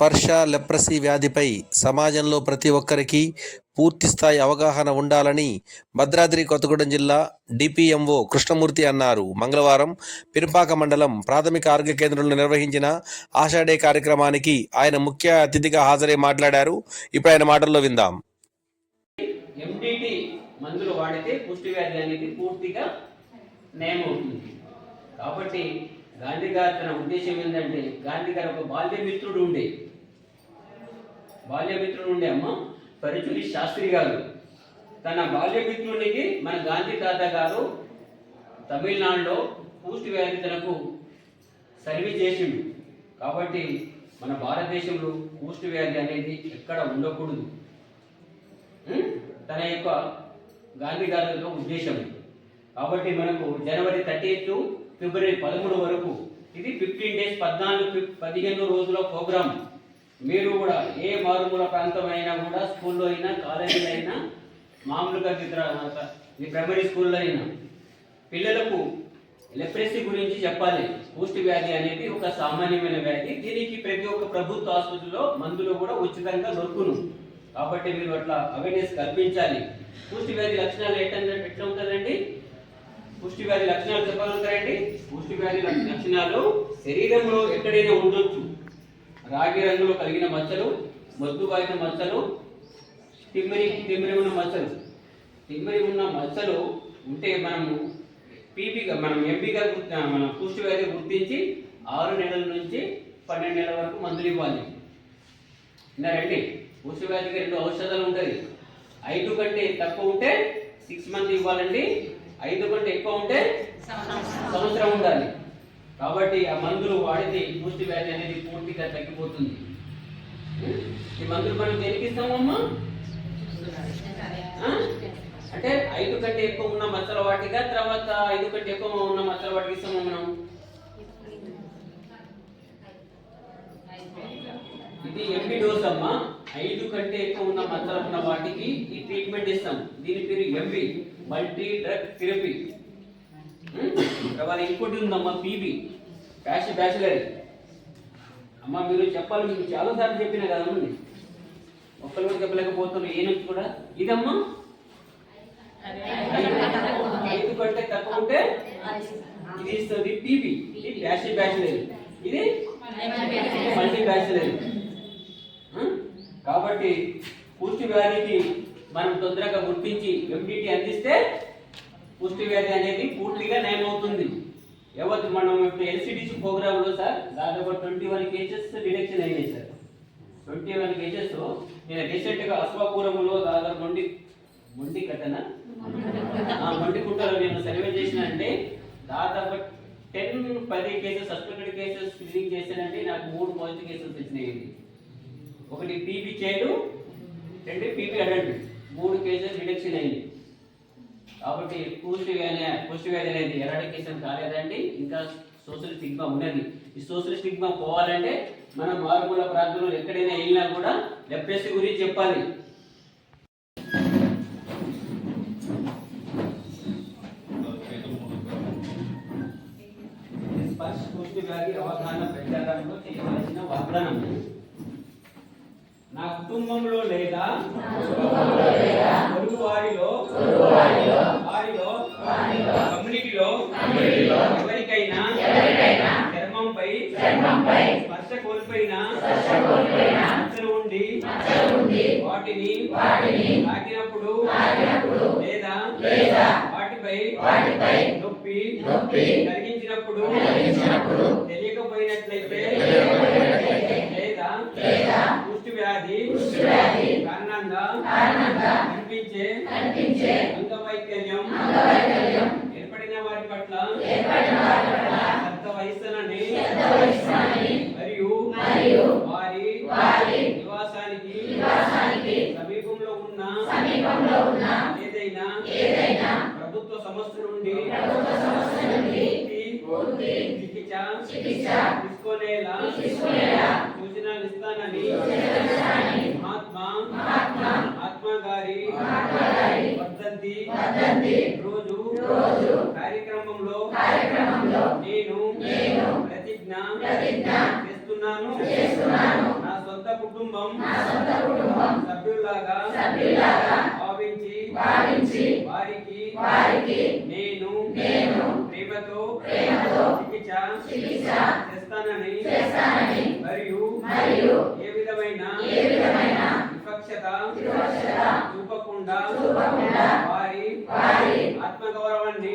స్పర్శ లెప్రసీ వ్యాధిపై సమాజంలో ప్రతి ఒక్కరికి పూర్తిస్థాయి అవగాహన ఉండాలని భద్రాద్రి కొత్తగూడెం జిల్లా డిపిఎంఓ కృష్ణమూర్తి అన్నారు. మంగళవారం పిరుపాక మండలం ప్రాథమిక ఆరోగ్య కేంద్రంలో నిర్వహించిన ఆషాఢే కార్యక్రమానికి ఆయన ముఖ్య అతిథిగా హాజరై మాట్లాడారు. ఇప్పుడు ఆయన మాటల్లో విందాం. మందులు వాడితే పుష్టి వ్యాధి అనేది పూర్తిగా నయమవుతుంది కాబట్టి గాంధీ గారు తన ఉద్దేశం ఏంటంటే గాంధీ గారు ఒక బాల్య మిత్రుడు ఉండే. బాల్య మిత్రుడు ఉండే అమ్మ పరుచులి శాస్త్రి గారు. తన బాల్య మిత్రునికి మన గాంధీ తాత గారు తమిళనాడులో పూర్తి వ్యాధి తనకు సర్వీస్ చేసిండు. కాబట్టి మన భారతదేశంలో కూస్ట్ వ్యాధి అనేది ఎక్కడ ఉండకూడదు. తన యొక్క గాంధీ గారి యొక్క ఉద్దేశం. కాబట్టి మనకు జనవరి థర్టీ టు ఫిబ్రవరి పదమూడు వరకు ఇది ఫిఫ్టీన్ డేస్ పద్నాలుగు పదిహేను రోజుల ప్రోగ్రామ్. మీరు కూడా ఏ మారుమూల ప్రాంతం అయినా కూడా స్కూల్లో అయినా కాలేజీలో అయినా మామూలుగా ఇతర ఈ ప్రైమరీ స్కూల్లో అయినా పిల్లలకు లెప్రసీ గురించి చెప్పాలి. పుష్టి వ్యాధి అనేది ఒక సామాన్యమైన వ్యాధి. దీనికి ప్రతి ఒక్క ప్రభుత్వ ఆసుపత్రిలో మందులు కూడా ఉచితంగా దొరుకును. కాబట్టి మీరు అట్లా అవేర్నెస్ కల్పించాలి. పూష్టి వ్యాధి లక్షణాలు ఏంటంటే ఎట్లా ఉంటుందండి పుష్టి వ్యాధి లక్షణాలు చెప్పగలుగుతారండి పుష్టి వ్యాధి లక్షణాలు శరీరంలో ఎక్కడైనా ఉండొచ్చు. రాగి రంగులో కలిగిన మచ్చలు మొద్దు బారిన మచ్చలు తిమ్మిరి తిమ్మిరి ఉన్న మచ్చలు. తిమ్మిరి ఉన్న మచ్చలు ఉంటే మనము పీపీగా మనం ఎంపీగా గుర్తి మన పుష్టి వ్యాధి గుర్తించి ఆరు నెలల నుంచి పన్నెండు నెలల వరకు మందులు ఇవ్వాలి. విన్నారండి? పుష్టి వ్యాధికి రెండు ఔషధాలు ఉంటుంది ఐదు కంటే తక్కువ ఉంటే సిక్స్ మంత్ ఇవ్వాలండి. ఐదు కంటే ఎక్కువ ఉంటే సంవత్సరం ఉండాలి. కాబట్టి ఆ మందులు వాడితే పూర్తి వ్యాధి అనేది పూర్తిగా తగ్గిపోతుంది. ఈ మందులు మనం దేనికి ఇస్తామమ్మా? అంటే ఐదు కంటే ఎక్కువ ఉన్న మచ్చల వాటిగా తర్వాత ఐదు కంటే ఎక్కువ ఉన్న మచ్చల వాటికి ఇస్తాము మనం? ఇది ఎంపీ డోస్ అమ్మా. ఐదు కంటే ఎక్కువ ఉన్న మచ్చలు ఉన్న వాటికి ఈ ట్రీట్మెంట్ ఇస్తాం. దీని పేరు ఎంపీ మల్టీ డ్రగ్ థెరపీ. వాళ్ళ ఇంకోటి ఉందమ్మా పీబీ. Batch bachelor. అమ్మా మీరు చెప్పాలి మీకు చాలాసార్లు చెప్పినా చెప్పిన కదమ్మా ఒక్కరు కూడా చెప్పలేకపోతున్నారు ఏనుగు కూడా. ఇదమ్మా. ఐదు కంటే తక్కువ ఉంటే ఇది ఇస్తుంది పీబీ. ఇది ప్యాష్ బ్యాచిలరీ. ఇది మల్టీ బ్యాచులర్. కాబట్టి పూర్తి వ్యాధికి మనం తొందరగా గుర్తించి ఎండిటి అందిస్తే పుష్టి వ్యాధి అనేది పూర్తిగా నయమవుతుంది. ఎవరు మనం ఇప్పుడు ఎల్సిడిసి ప్రోగ్రాంలో సార్ దాదాపు ట్వంటీ వన్ కేసెస్ డిడక్షన్ అయినాయి సార్. ట్వంటీ వన్ కేసెస్ నేను రీసెంట్గా అశ్వాపురంలో దాదాపు మొండి మొండి కట్టనా? ఆ మొండి కుట్టలో నేను సర్వే చేసిన అంటే దాదాపు టెన్ పది కేసెస్ సస్పెక్టెడ్ కేసెస్ క్లీనింగ్ చేశానంటే నాకు మూడు పాజిటివ్ కేసెస్ వచ్చినాయి. ఒకటి పీపీ చైల్డ్ రెండు పీపీ అడల్ట్ మూడు కేసెస్ రిడక్షన్ అయింది కాబట్టి పూర్తి వ్యాధి పూర్తి వ్యాధి అనేది ఎరాడికేషన్ కాలేదండి. ఇంకా సోషల్ స్టిగ్మా ఉన్నది. ఈ సోషల్ స్టిగ్మా పోవాలంటే మనం మారుమూల ప్రాంతంలో ఎక్కడైనా వెళ్ళినా కూడా లెప్రసీ గురించి చెప్పాలి. స్పర్శ అవగాహన ప్రచారంలో చేయవలసిన వాగ్దానం. నా కుటుంబంలో లేదా? పొరుగు వారిలో? వారిలో? కమ్యూనిటీలో? ఎవరికైనా? చర్మంపై? స్పర్శ కోల్పోయిన మచ్చలు ఉండి వాటిని తాకినప్పుడు? లేదా? వాటిపై నొప్పి? కలిగించినప్పుడు తెలియకపోయినట్లయితే లేదా పుష్టి వ్యాధి కారణంగా కనిపించే అంగవైకల్యం ఏర్పడిన వారి పట్ల శ్రద్ధ వహిస్తానని మరియు వారి నివాసానికి సమీపంలో ఉన్న ఏదైనా ప్రభుత్వ సంస్థ నుండి పూర్తి చికిత్స సూచనలు నేను ప్రతిజ్ఞ చేస్తున్నాను. నా సొంత కుటుంబం సభ్యులాగా భావించి వారికి వారికి నేను నేను ప్రేమతో ప్రేమతో చికిత్స చేస్తానని చేస్తానని మరియు మరియు ఏ విధమైన ఏ విధమైన వివక్షత వివక్షత చూపకుండా చూపకుండా వారి వారి ఆత్మగౌరవాన్ని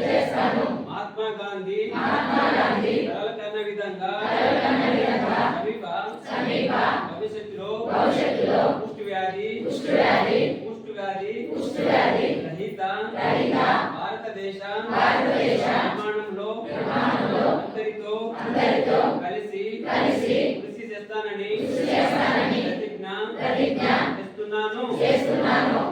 చేస్తాను. మహాత్మా గాంధీ. కలకన్న విధంగా. సమీప. భవిష్యత్తులో. పుష్టి వ్యాధి పుష్టి వ్యాధి రహిత. భారతదేశ. నిర్మాణంలో. అందరితో. కలిసి. కృషి చేస్తానని. ప్రతిజ్ఞ చేస్తున్నాను.